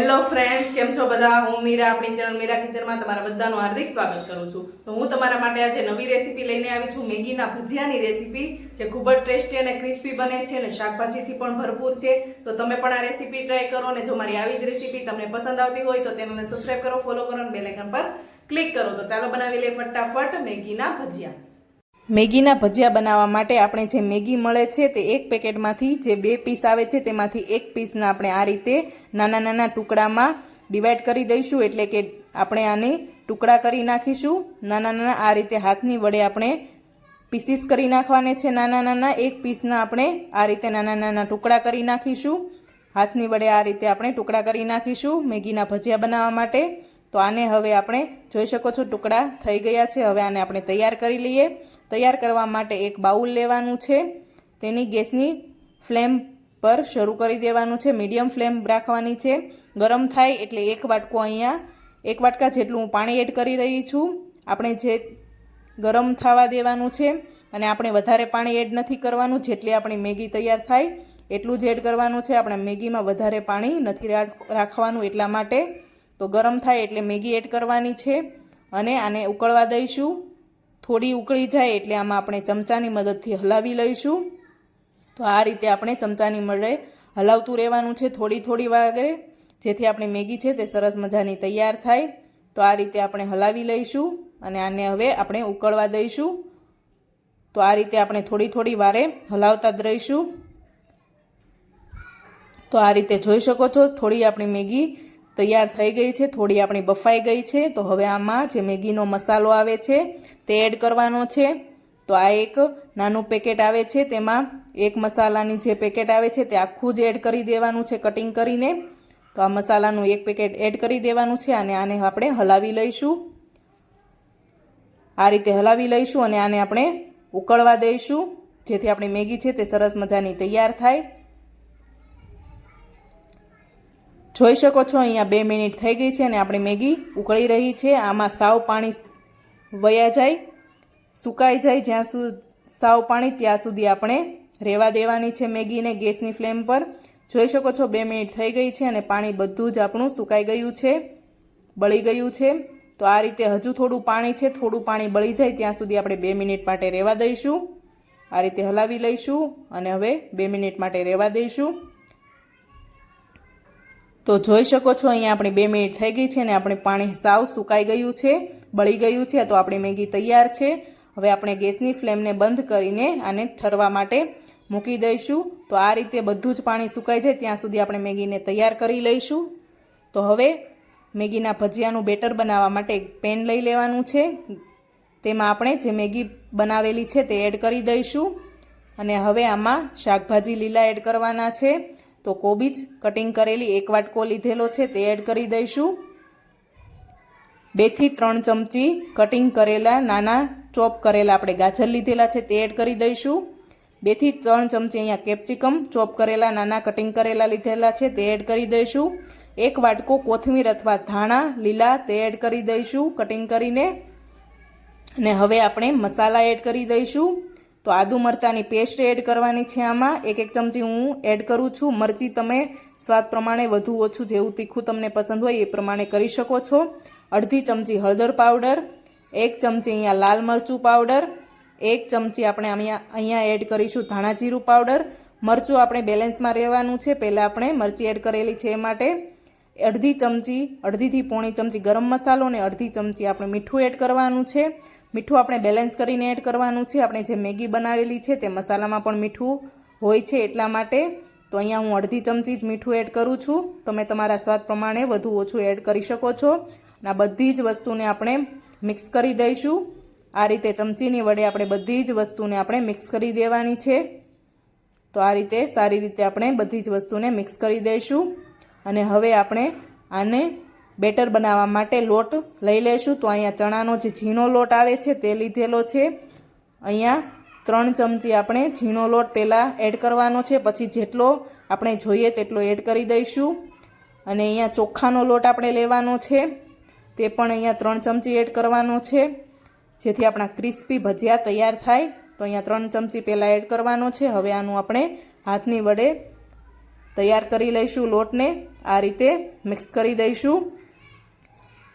Hello friends કેમ છો બધા? હું મીરા, આપણી ચેનલ મીરા કિચનમાં તમારા બધાનું હાર્દિક સ્વાગત કરું છું. તો હું તમારા માટે આજે નવી રેસીપી લઈને આવી છું. મેગીના ભજીયાની રેસીપી જે ખૂબ જ ટેસ્ટી અને ક્રિસ્પી બને છે અને શાકભાજીથી પણ ભરપૂર છે. તો તમે પણ આ રેસીપી ટ્રાય કરો અને જો મારી આવી જ રેસીપી તમને પસંદ આવતી હોય તો ચેનલને સબસ્ક્રાઈબ કરો ફોલો કરો અને બેલ પર ક્લિક કરો. તો ચાલો બનાવી લઈએ ફટાફટ મેગીના ભજીયા. મેગીના ભજીયા બનાવવા માટે આપણે જે મેગી મળે છે તે એક પેકેટમાંથી જે બે પીસ આવે છે તેમાંથી એક પીસના આપણે આ રીતે નાના નાના ટુકડામાં ડિવાઈડ કરી દઈશું એટલે કે આપણે આને ટુકડા કરી નાખીશું. નાના નાના આ રીતે હાથની વડે આપણે પીસીસ કરી નાખવાને છે. નાના નાના એક પીસના આપણે આ રીતે નાના નાના ટુકડા કરી નાખીશું. હાથની વડે આ રીતે આપણે ટુકડા કરી નાખીશું મેગીના ભજીયા બનાવવા માટે. તો આને હવે આપણે જોઈ શકો છો ટુકડા થઈ ગયા છે. હવે આને આપણે તૈયાર કરી લઈએ. તૈયાર કરવા માટે એક બાઉલ લેવાનું છે. તેની ગેસની ફ્લેમ પર શરૂ કરી દેવાનું છે. મીડિયમ ફ્લેમ રાખવાની છે. ગરમ થાય એટલે એક વાટકો અહીંયા, એક વાટકા જેટલું હું પાણી એડ કરી રહી છું. આપણે જે ગરમ થવા દેવાનું છે અને આપણે વધારે પાણી એડ નથી કરવાનું, જેટલી આપણી મેગી તૈયાર થાય એટલું જ એડ કરવાનું છે. આપણે મેગીમાં વધારે પાણી નથી રાખવાનું એટલા માટે તો ગરમ થાય એટલે મેગી એડ કરવાની છે અને આને ઉકળવા દઈશું. થોડી ઉકળી જાય એટલે આમાં આપણે ચમચાની મદદથી હલાવી લઈશું. તો આ રીતે આપણે ચમચાની મદદે હલાવતું રહેવાનું છે થોડી થોડી વાગરે જેથી આપણી મેગી છે તે સરસ મજાની તૈયાર થાય. તો આ રીતે આપણે હલાવી લઈશું અને આને હવે આપણે ઉકળવા દઈશું. તો આ રીતે આપણે થોડી થોડી વારે હલાવતા જ રહીશું. તો આ રીતે જોઈ શકો છો થોડી આપણી મેગી તૈયાર થઈ ગઈ છે, થોડી આપણી બફાઈ ગઈ છે, તો હવે આમાં જે મેગીનો મસાલો આવે છે, તે એડ કરવાનો છે. તો આ એક નાનું પેકેટ આવે છે, તેમાં એક મસાલાની જે પેકેટ આવે છે, તે આખું જ એડ કરી દેવાનું છે, કટિંગ કરીને. તો આ મસાલાનું એક પેકેટ એડ કરી દેવાનું છે, અને આને આપણે હલાવી લઈશું. આ રીતે હલાવી લઈશું, અને આને આપણે ઉકળવા દઈશું, જેથી આપણી મેગી છે તે સરસ મજાની તૈયાર થાય. જોઈ શકો છો, અહીંયા બે મિનિટ થઈ ગઈ છે અને આપણી મેગી ઉકળી રહી છે. આમાં સાવ પાણી વયા જાય, સુકાઈ જાય જ્યાં સુધી સાવ પાણી ત્યાં સુધી આપણે રહેવા દેવાની છે મેગીને ગેસની ફ્લેમ પર. જોઈ શકો છો, બે મિનિટ થઈ ગઈ છે અને પાણી બધું જ આપણું સુકાઈ ગયું છે, બળી ગયું છે. તો આ રીતે હજુ થોડું પાણી છે, થોડું પાણી બળી જાય ત્યાં સુધી આપણે બે મિનિટ માટે રહેવા દઈશું. આ રીતે હલાવી લઈશું અને હવે બે મિનિટ માટે રહેવા દઈશું. તો જોઈ શકો છો, અહીંયા આપણી બે મિનિટ થઈ ગઈ છે અને આપણે પાણી સાવ સુકાઈ ગયું છે, બળી ગયું છે, તો આપણી મેગી તૈયાર છે. હવે આપણે ગેસની ફ્લેમને બંધ કરીને આને ઠરવા માટે મૂકી દઈશું. તો આ રીતે બધું જ પાણી સુકાઈ જાય, ત્યાં સુધી આપણે મેગીને તૈયાર કરી લઈશું. તો હવે મેગીના ભજીયાનું બેટર બનાવવા માટે એક પેન લઈ લેવાનું છે. તેમાં આપણે જે મેગી બનાવેલી છે તે એડ કરી દઈશું. અને હવે આમાં શાકભાજી લીલા એડ કરવાના છે. તો કોબીજ કટિંગ કરેલી એક વાટકો લીધેલો છે, તે એડ કરી દઈશું. બેથી ત્રણ ચમચી કટિંગ કરેલા નાના ચોપ કરેલા આપણે ગાજર લીધેલા છે, તે એડ કરી દઈશું. બેથી ત્રણ ચમચી અહીંયા કેપ્સિકમ ચોપ કરેલા નાના કટિંગ કરેલા લીધેલા છે, તે એડ કરી દઈશું. એક વાટકો કોથમીર અથવા ધાણા, લીલા, તે એડ કરી દઈશું કટિંગ કરીને. અને હવે આપણે મસાલા એડ કરી દઈશું. તો આદુ મરચાંની પેસ્ટ એડ કરવાની છે આમાં. એક એક ચમચી હું એડ કરું છું. મરચી તમે સ્વાદ પ્રમાણે વધુ ઓછું જેવું તીખું તમને પસંદ હોય એ પ્રમાણે કરી શકો છો. અડધી ચમચી હળદર પાવડર, એક ચમચી અહીંયા લાલ મરચું પાવડર, એક ચમચી આપણે અહીંયા અહીંયા એડ કરીશું ધાણા જીરું પાવડર. મરચું આપણે બેલેન્સમાં રહેવાનું છે. પહેલાં આપણે મરચી એડ કરેલી છે એ માટે. અડધી ચમચી, અડધીથી પોણી ચમચી ગરમ મસાલો અને અડધી ચમચી આપણે મીઠું એડ કરવાનું છે. મીઠું આપણે બેલેન્સ કરીને એડ કરવાનું છે. આપણે જે મેગી બનાવેલી છે તે મસાલામાં પણ મીઠું હોય છે એટલા માટે. તો અહીંયા હું અડધી ચમચી જ મીઠું એડ કરું છું. તમે તમારા સ્વાદ પ્રમાણે વધુ ઓછું એડ કરી શકો છો. અને આ બધી જ વસ્તુને આપણે મિક્સ કરી દઈશું. આ રીતે ચમચીની વડે આપણે બધી જ વસ્તુને આપણે મિક્સ કરી દેવાની છે. તો આ રીતે સારી રીતે આપણે બધી જ વસ્તુને મિક્સ કરી દઈશું. અને હવે આપણે આને બેટર બનાવવા માટે લોટ લઈ લઈશું તો અહીંયા ચણાનો જે ઝીણો લોટ આવે છે તે લીધેલો છે. અહીંયા ત્રણ ચમચી આપણે ઝીણો લોટ પહેલાં એડ કરવાનો છે. પછી જેટલો આપણે જોઈએ તેટલો એડ કરી દઈશું. અને અહીંયા ચોખાનો લોટ આપણે લેવાનો છે. તે પણ અહીંયા ત્રણ ચમચી એડ કરવાનો છે. જેથી આપણા ક્રિસ્પી ભજીયા તૈયાર થાય. તો અહીંયા ત્રણ ચમચી પહેલાં એડ કરવાનો છે. હવે આનું આપણે હાથની વડે તૈયાર કરી લઈશું લોટને. આ રીતે મિક્સ કરી દઈશું.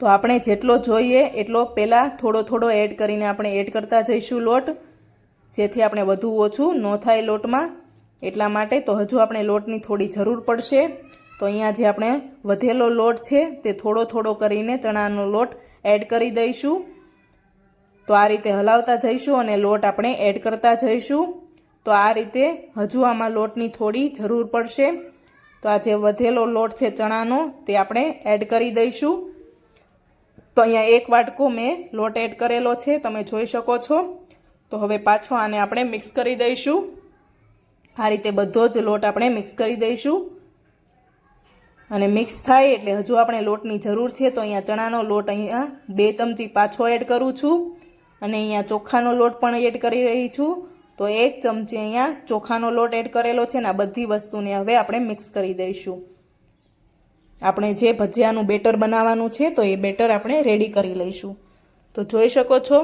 તો આપણે જેટલો જોઈએ એટલો પહેલાં થોડો થોડો એડ કરીને આપણે એડ કરતા જઈશું લોટ. જેથી આપણે વધુ ઓછું ન થાય લોટમાં. એટલા માટે તો હજુ આપણે લોટની થોડી જરૂર પડશે. તો અહીંયા જે આપણે વધેલો લોટ છે તે થોડો થોડો કરીને ચણાનો લોટ એડ કરી દઈશું. તો આ રીતે હલાવતા જઈશું અને લોટ આપણે એડ કરતા જઈશું. તો આ રીતે હજુ આમાં લોટની થોડી જરૂર પડશે. તો આ જે વધેલો લોટ છે ચણાનો તે આપણે એડ કરી દઈશું. તો અહીંયા એક વાટકો મેં લોટ એડ કરેલો છે, તમે જોઈ શકો છો. તો હવે પાછો આને આપણે મિક્સ કરી દઈશું. આ રીતે બધો જ લોટ આપણે મિક્સ કરી દઈશું. અને મિક્સ થાય એટલે હજુ આપણે લોટની જરૂર છે, તો અહીંયા ચણાનો લોટ અહીંયા બે ચમચી પાછો એડ કરું છું. અને અહીંયા ચોખાનો લોટ પણ એડ કરી રહી છું. તો એક ચમચી અહીંયા ચોખાનો લોટ એડ કરેલો છે ને આ બધી વસ્તુને હવે આપણે મિક્સ કરી દઈશું. આપણે જે ભજીયાનું બેટર બનાવવાનું છે, તો એ બેટર આપણે રેડી કરી લઈશું. તો જોઈ શકો છો,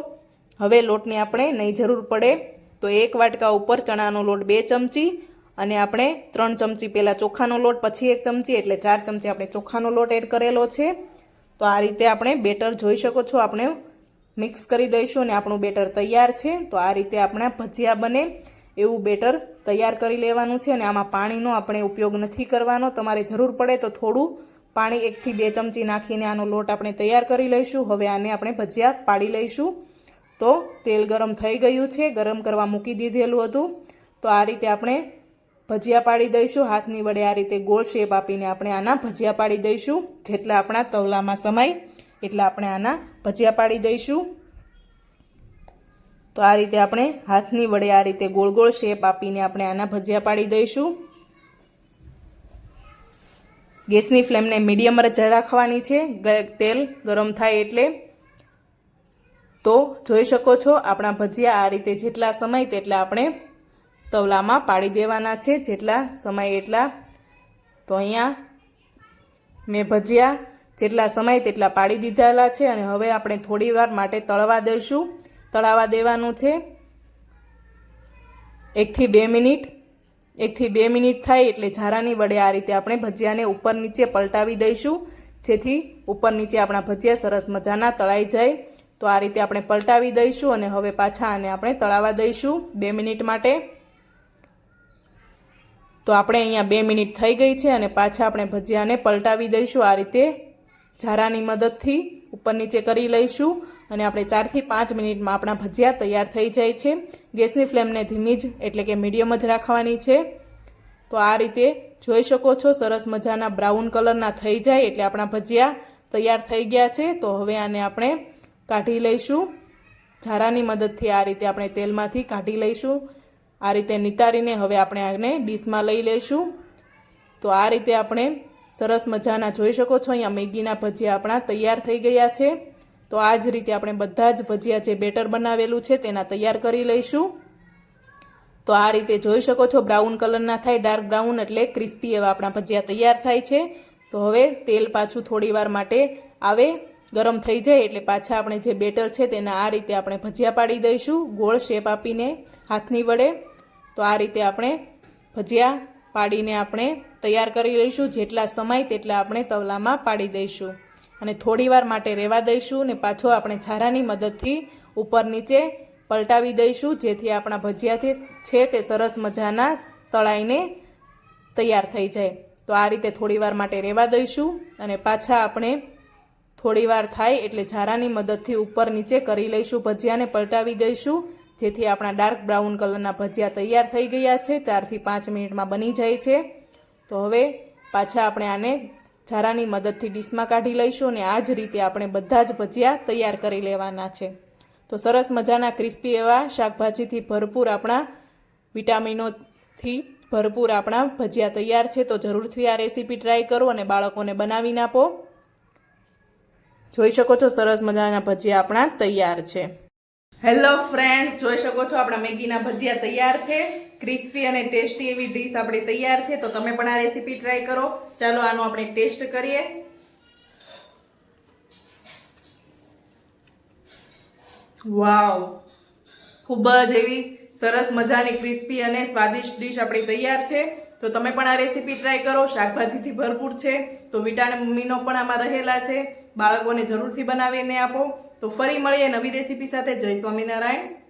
હવે લોટની આપણે નહીં જરૂર પડે, તો એક વાટકા ઉપર ચણાનો લોટ બે ચમચી અને આપણે ત્રણ ચમચી પહેલાં ચોખાનો લોટ, પછી એક ચમચી એટલે ચાર ચમચી આપણે ચોખાનો લોટ એડ કરેલો છે. તો આ રીતે આપણે બેટર જોઈ શકો છો, આપણે મિક્સ કરી દઈશું અને આપણું બેટર તૈયાર છે. તો આ રીતે આપણા ભજીયા બને. એવું બેટર તૈયાર કરી લેવાનું છે અને આમાં પાણીનો આપણે ઉપયોગ નથી કરવાનો. તમારે જરૂર પડે તો થોડું પાણી એકથી બે ચમચી નાખીને આનો લોટ આપણે તૈયાર કરી લઈશું. હવે આને આપણે ભજીયા પાડી લઈશું. તો તેલ ગરમ થઈ ગયું છે. ગરમ કરવા મૂકી દીધેલું હતું. તો આ રીતે આપણે ભજીયા પાડી દઈશું. હાથની વડે આ રીતે ગોળ શેપ આપીને આપણે આના ભજીયા પાડી દઈશું. જેટલા આપણા તવલામાં સમાય, એટલા આપણે આના ભજીયા પાડી દઈશું. તો આ રીતે આપણે હાથની વડે આ રીતે ગોળ ગોળ શેપ આપીને આપણે આના ભજીયા પાડી દઈશું. ગેસની ફ્લેમને મીડિયમ જ રાખવાની છે તેલ ગરમ થાય એટલે. તો જોઈ શકો છો આપણા ભજીયા આ રીતે જેટલા સમય તેટલા આપણે તવલામાં પાડી દેવાના છે, જેટલા સમય એટલા. તો અહીંયા મેં ભજીયા જેટલા સમય તેટલા પાડી દીધેલા છે અને હવે આપણે થોડી માટે તળવા દઈશું. તળાવા દેવાનું છે. એકથી બે મિનિટ. એકથી બે મિનિટ થાય એટલે ઝારાની વડે આ રીતે આપણે ભજીયાને ઉપર નીચે પલટાવી દઈશું. જેથી ઉપર નીચે આપણા ભજીયા સરસ મજાના તળાઈ જાય. તો આ રીતે આપણે પલટાવી દઈશું અને હવે પાછા આને આપણે તળાવા દઈશું બે મિનિટ માટે. તો આપણે અહીંયા બે મિનિટ થઈ ગઈ છે અને પાછા આપણે ભજીયાને પલટાવી દઈશું. આ રીતે ઝારાની મદદથી ઉપર નીચે કરી લઈશું. અને આપણે ચારથી પાંચ મિનિટમાં આપણા ભજીયા તૈયાર થઈ જાય છે. ગેસની ફ્લેમને ધીમી જ, એટલે કે મીડિયમ જ રાખવાની છે. તો આ રીતે જોઈ શકો છો, સરસ મજાના બ્રાઉન કલરના થઈ જાય એટલે આપણા ભજીયા તૈયાર થઈ ગયા છે. તો હવે આને આપણે કાઢી લઈશું. ઝારાની મદદથી આ રીતે આપણે તેલમાંથી કાઢી લઈશું. આ રીતે નિતારીને હવે આપણે આને ડીશમાં લઈ લઈશું. તો આ રીતે આપણે સરસ મજાના જોઈ શકો છો, અહીંયા મેગીના ભજીયા આપણા તૈયાર થઈ ગયા છે. તો આ જ રીતે આપણે બધા જ ભજીયા જે બેટર બનાવેલું છે તેના તૈયાર કરી લઈશું. તો આ રીતે જોઈ શકો છો બ્રાઉન કલરના થાય, ડાર્ક બ્રાઉન એટલે ક્રિસ્પી એવા આપણા ભજીયા તૈયાર થાય છે. તો હવે તેલ પાછું થોડી વાર માટે આવે, ગરમ થઈ જાય એટલે પાછા આપણે જે બેટર છે તેના આ રીતે આપણે ભજીયા પાડી દઈશું. ગોળ શેપ આપીને હાથની વડે. તો આ રીતે આપણે ભજીયા પાડીને આપણે તૈયાર કરી લઈશું. જેટલા સમય તેટલા આપણે તવલામાં પાડી દઈશું. અને થોડીવાર માટે રહેવા દઈશું ને પાછો આપણે છારાની મદદથી ઉપર નીચે પલટાવી દઈશું, જેથી આપણા ભજીયાથી છે તે સરસ મજાના તળાઈને તૈયાર થઈ જાય. તો આ રીતે થોડીવાર માટે રહેવા દઈશું અને પાછા આપણે થોડીવાર થાય એટલે ઝારાની મદદથી ઉપર નીચે કરી લઈશું ભજીયાને પલટાવી દઈશું, જેથી આપણા ડાર્ક બ્રાઉન કલરના ભજીયા તૈયાર થઈ ગયા છે, ચારથી પાંચ મિનિટમાં બની જાય છે. તો હવે પાછા આપણે આને ઝારાની મદદથી ડીશમાં કાઢી લઈશું અને આ જ રીતે આપણે બધા જ ભજીયા તૈયાર કરી લેવાના છે. તો સરસ મજાના ક્રિસ્પી એવા શાકભાજીથી ભરપૂર આપણા વિટામિનોથી ભરપૂર આપણા ભજીયા તૈયાર છે. તો જરૂરથી આ રેસીપી ટ્રાય કરો અને બાળકોને બનાવીને આપો. જોઈ શકો છો સરસ મજાના ભજીયા આપણા તૈયાર છે. હેલો ફ્રેન્ડ્સ જોઈ શકો છો આપણા મેગીના ભજીયા તૈયાર છે. ક્રિસ્પી અને ટેસ્ટી એવી ડીશ આપણી તૈયાર છે, તો તમે પણ આ રેસીપી ટ્રાય કરો. ચાલો, આનો આપણે ટેસ્ટ કરીએ. વાવ, ખૂબ જ એવી સરસ મજાની ક્રિસ્પી અને સ્વાદિષ્ટ ડીશ આપણી તૈયાર છે. તો તમે પણ આ રેસીપી ટ્રાય કરો. શાકભાજીથી ભરપૂર છે, તો વિટામિનો પણ આમાં રહેલા છે. બાળકોને જરૂરથી બનાવીને આપો. તો ફરી મળીએ નવી રેસીપી સાથે. જય સ્વામિનારાયણ.